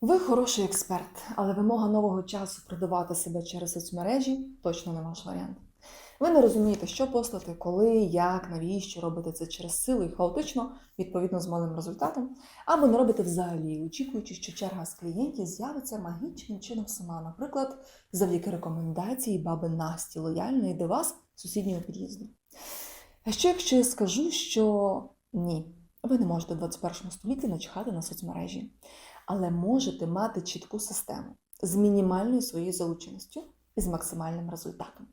Ви хороший експерт, але вимога нового часу продавати себе через соцмережі точно не ваш варіант. Ви не розумієте, що постати, коли, як, навіщо робите це через силу і хаотично, відповідно з малим результатом, або не робите взагалі, очікуючи, що черга з клієнтів з'явиться магічним чином сама, наприклад, завдяки рекомендації баби Насті лояльної до вас сусіднього під'їзду. А що якщо я скажу, що ні, ви не можете в 21 столітті начхати на соцмережі, але можете мати чітку систему з мінімальною своєю залученістю і з максимальним результатом.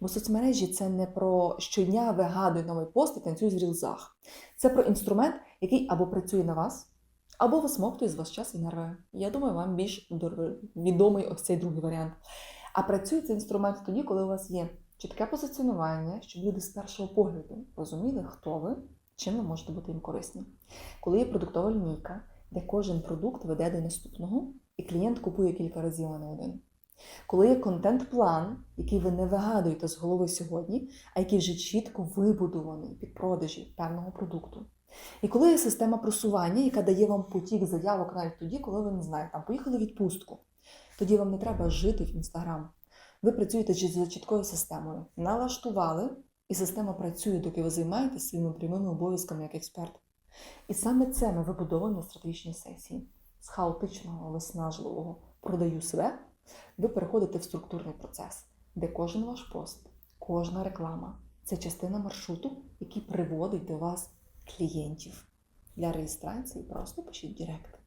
Бо соцмережі це не про щодня вигадуй новий пост і танцюй в рілзах. Це про інструмент, який або працює на вас, або висмоктує з вас час і нерви. Я думаю, вам більш відомий ось цей другий варіант. А працює цей інструмент тоді, коли у вас є чітке позиціонування, щоб люди з першого погляду розуміли, хто ви, чим ви можете бути їм корисні. Коли є продуктова лінійка, де кожен продукт веде до наступного, і клієнт купує кілька разів, а не один. Коли є контент-план, який ви не вигадуєте з голови сьогодні, а який вже чітко вибудований під продажі певного продукту. І коли є система просування, яка дає вам потік заявок навіть тоді, коли ви не знаєте, там поїхали в відпустку, тоді вам не треба жити в інстаграм. Ви працюєте за чіткою системою. Налаштували, і система працює, доки ви займаєтесь своїми прямими обов'язками як експерт. І саме це ми вибудовуємо на сесії. З хаотичного, виснажливого продаю себе, ви переходите в структурний процес, де кожен ваш пост, кожна реклама це частина маршруту, який приводить до вас клієнтів. Для реєстрації просто пишіть Директ.